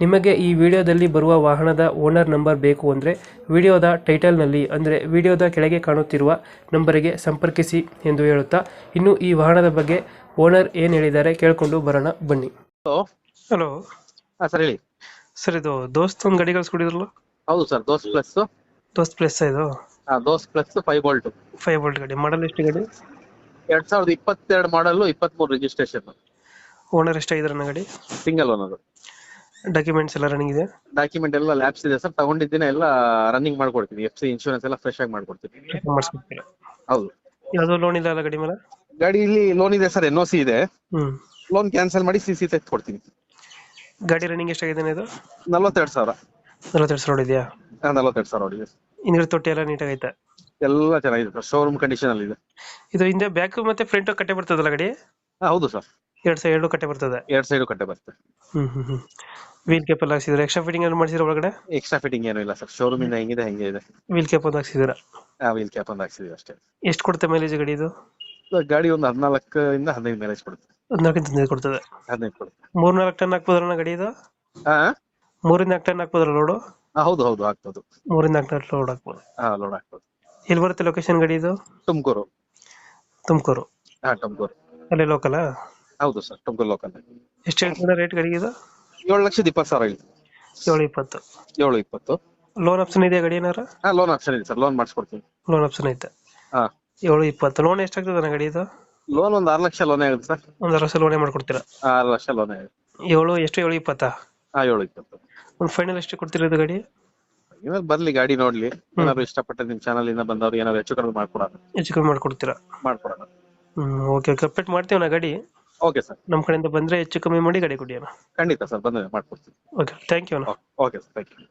ನಿಮಗೆ ಈ ವಿಡಿಯೋದಲ್ಲಿ ಬರುವ ವಾಹನದ ಓನರ್ ನಂಬರ್ ಬೇಕು ಅಂದರೆ ವಿಡಿಯೋದ ಟೈಟಲ್ನಲ್ಲಿ ಅಂದರೆ ವಿಡಿಯೋದ ಕೆಳಗೆ ಕಾಣುತ್ತಿರುವ ನಂಬರಿಗೆ ಸಂಪರ್ಕಿಸಿ ಎಂದು ಹೇಳುತ್ತಾ ಇನ್ನು ಈ ವಾಹನದ ಬಗ್ಗೆ ಓನರ್ ಏನು ಹೇಳಿದ್ದಾರೆ ಕೇಳಿಕೊಂಡು ಬರೋಣ ಬನ್ನಿ. ಹಲೋ. ಹಲೋ. ಹಾಂ ಸರ್ ಹೇಳಿ. ಸರ್ ಇದು ದೋಸ್ತ್ ಒಂದು ಗಾಡಿ ಕಳ್ಸ್ಕೊಡಿದ್ರಲ್ಲ? ಹೌದು ಸರ್ ದೋಸ್ತ್ ಪ್ಲಸ್ ದೋಸ್ತ್ ಪ್ಲಸ್ ಇದು? ಹಾಂ Dost plus five bolt five bolt ಗಾಡಿ. ಮಾಡಲ್ ಎಷ್ಟು ಗಾಡಿ? ಎರಡ್ ಸಾವಿರದ ಇಪ್ಪತ್ತೆರಡು ಮಾಡಲು ಇಪ್ಪತ್ಮೂರು ರಿಜಿಸ್ಟ್ರೇಷನ್ ಓನರ್ ಎಷ್ಟಾಗಿದ್ದಾರೆ ನನ್ನ ಗಾಡಿ? ಸಿಂಗಲ್ ಓನರ್ ಡಾಕ್ಯುಮೆಂಟ್ಸ್ ಎಲ್ಲ ರನ್ನಿಂಗ್ ಇದೆ? ಡಾಕ್ಯುಮೆಂಟ್ ಎಲ್ಲ ಲ್ಯಾಬ್ಸ್ ಇದೆ ಸರ್. ತಗೊಂಡಿದ್ದೇನೆ ಎಲ್ಲ ರನ್ನಿಂಗ್ ಮಾಡ್ಕೊಡ್ತೀನಿ. ಎಫ್ ಸಿ ಇನ್ಶೂರೆನ್ಸ್ ಎಲ್ಲ ಫ್ರೆಶ್ ಆಗಿ ಮಾಡ್ಕೊಡ್ತೀನಿ. ಮಾಡಿಸ್ಕೊಡ್ತೀರಾ? ಹೌದು. ಯಾವುದೋ ಲೋನ್ ಇಲ್ಲ ಅಲ್ಲ ಗಾಡಿ ಮೇಲೆ? ಗಾಡಿಲಿ ಲೋನ್ ಇದೆ ಸರ್ ಎನ್ ಸಿ ಇದೆ. ಹ್ಞೂ ಲೋನ್ ಕ್ಯಾನ್ಸಲ್ ಮಾಡಿ ಸಿ ಸಿ ತೆಗೆದು ಕೊಡ್ತೀನಿ. ಗಾಡಿ ರನ್ನಿಂಗ್ ಎಷ್ಟಾಗಿದೆ ಇದು ನಲ್ವತ್ತೆರಡು ಸಾವಿರ. ನಲವತ್ತೆರಡು ಸಾವಿರ ಇದೆಯಾ ಓಡಿದೆ ನಲ್ವತ್ತೆರಡು ಸಾವಿರ ಹೊಡಿದೆ. ಹಿಂದ್ಗಡೆ ತೊಟ್ಟಿ ಎಲ್ಲ ನೀಟಾಗೈತೆ ಎಲ್ಲ ಚೆನ್ನಾಗಿದೆ ಸರ್. ಶೋರೂಮ್ ಕಂಡೀಷನ್ ಅಲ್ಲಿ ಇದೆ. ಇದು ಹಿಂದೆ ಬ್ಯಾಕ್ ಮತ್ತೆ ಫ್ರಂಟ್ ಕಟ್ಟೆ ಬರ್ತದಲ್ಲ ಗಾಡಿ? ಹಾ ಹೌದು ಸರ್. ಎರಡ್ ಸೈಡ್ ಎರಡು ಕಟ್ಟೆ ಬರ್ತದೆ? ಎರಡ್ ಸೈಡು ಕಟ್ಟೆ ಬರ್ತದೆ. ಹ್ಮ್ ಹ್ಮ್ ಹ್ಮ್. ವೀಲ್ ಕ್ಯಾಪ್ ಎಲ್ಲ ಹಾಕ್ಸಿದ್ರೆ. ಎಕ್ಸ್ಟ್ರಾ ಫಿಟ್ಟಿಂಗ್ ಏನು ಮಾಡಿಸಿದ್ರೆ ಒಳಗಡೆ? ಎಕ್ಸ್ಟ್ರಾ ಫಿಟ್ಟಿಂಗ್ ಏನೂ ಇಲ್ಲ ಸರ್ ಶೋರೂಮ್ ಇಂದ ಹೆಂಗಿದೆ ಹೆಂಗೆ ಇದೆ. ವೀಲ್ ಕ್ಯಾಪ್ ಒಂದು ಹಾಕ್ಸಿದ್ದೀರಾ ಆ ವೀಲ್ ಕ್ಯಾಪ್ ಒಂದು ಹಾಕ್ಸಿದೀವಿ ಅಷ್ಟೇ. ಎಷ್ಟು ಕೊಡುತ್ತೆ ಮೈಲೇಜ್ ಗಾಡಿ ಇದು? ಗಾಡಿ ಒಂದು ಹದಿನಾಲ್ಕರಿಂದ ಹದಿನೈದು ಮೈಲೇಜ್ ಕೊಡುತ್ತೆ. ಹದಿನಾಲ್ಕಿಂತ ಹದಿನೈದು ಕೊಡ್ತದೆ. ಹದಿನೈದು ಕೊಡುತ್ತೆ. ಮೂರ್ ನಾಲ್ಕು ಟನ್ ಹಾಕ್ಬೋದಲ್ಲ ಗಾಡಿ ಇದು? ಹಾ ಮೂರಿಂದ ನಾಲ್ಕು ಟನ್ ಹಾಕ್ಬೋದಲ್ಲ ಲೋಡು ಹಾ, ಹೌದು ಹೌದು ಆಗ್ತದೆ ಮೂರಿಂದ ನಾಲ್ಕು ಟನ್ ಲೋಡ್ ಹಾಕ್ಬೋದು. ಆ ಲೋಡ್ ಆಗ್ತದೆ ಇಲ್ಲಿ ಬರುತ್ತೆ ಲೊಕೇಶನ್ ಗಾಡಿ ಇದು? ತುಮಕೂರು. ತುಮಕೂರು. ಆ ತುಮಕೂರು. ಅಲ್ಲೇ ಲೋಕಲ್ ಹೌದು ಸರ್ ತುಮಕೂರು ಲೋಕಲ್ ಎಷ್ಟು ಹೇಳ್ತೀರಾ ರೇಟ್ ಗಾಡಿಗೆ ಇದು? ಏಳು ಲಕ್ಷದ ಇಪ್ಪತ್ತು ಸಾವಿರ ಇಲ್ಲಿ ಏಳು ಇಪ್ಪತ್ತು. ಏಳು ಇಪ್ಪತ್ತು. ಲೋನ್ ಆಪ್ಷನ್ ಇದೆಯಾ ಗಾಡಿ ಏನಾರ ಹಾ ಲೋನ್ ಆಪ್ಷನ್ ಇದೆ ಸರ್. ಲೋನ್ ಮಾಡಿಸ್ಕೊಡ್ತೀನಿ. ಲೋನ್ ಆಪ್ಷನ್ ಐತೆ. ಹಾ. ಏಳು ಇಪ್ಪತ್ತು. ಲೋನ್ ಎಷ್ಟಾಗ್ತದೆ ಗಡಿ ಇದು? ಲೋನ್ ಒಂದು ಆರು ಲಕ್ಷ ಲೋನ್ ಆಗುತ್ತೆ ಸರ್. ಒಂದು ಅರವತ್ತು ಲೋನೇ ಮಾಡ್ಕೊಡ್ತೀರಾ? ಆರು ಲಕ್ಷ ಲೋನ್ ಆಗುತ್ತೆ. ಏಳು ಎಷ್ಟು ಏಳು ಇಪ್ಪತ್ತಾ? ಹಾ ಏಳು ಇಪ್ಪತ್ತು. ಒಂದು ಫೈನಲ್ ಎಷ್ಟು ಕೊಡ್ತೀರಾ ಇದು ಗಾಡಿ? ಏನಾದ್ರು ಬರ್ಲಿ ಗಾಡಿ ನೋಡ್ಲಿ. ಏನಾದ್ರು ಇಷ್ಟಪಟ್ಟ ನಿಮ್ ಚಾನಲ್ ಇಂದ ಬಂದವ್ರು ಏನಾದ್ರು ಹೆಚ್ಚು ಕಡಿಮೆ ಮಾಡ್ಕೊಡೋಣ. ಹೆಚ್ಚು ಕಮ್ಮಿ ಮಾಡ್ಕೊಡ್ತೀರಾ? ಮಾಡ್ಕೊಡೋಣ. ಹ್ಮ್ ಓಕೆ ಓಕೆ ಅಪ್ಡೇಟ್ ಮಾಡ್ತೀವಿ ನಾ ಗಾಡಿ? ಓಕೆ ಸರ್ ನಮ್ಮ ಕಡೆಯಿಂದ ಬಂದ್ರೆ ಹೆಚ್ಚು ಕಮ್ಮಿ ಮಾಡಿ ಗಡಿ ಕೊಡಿ ಅಣ್ಣ ಖಂಡಿತ ಸರ್ ಬಂದ ಮಾಡ್ಕೊಡ್ತೀನಿ ಓಕೆ ಥ್ಯಾಂಕ್ ಯು ಅಣ್ಣ. Okay sir thank you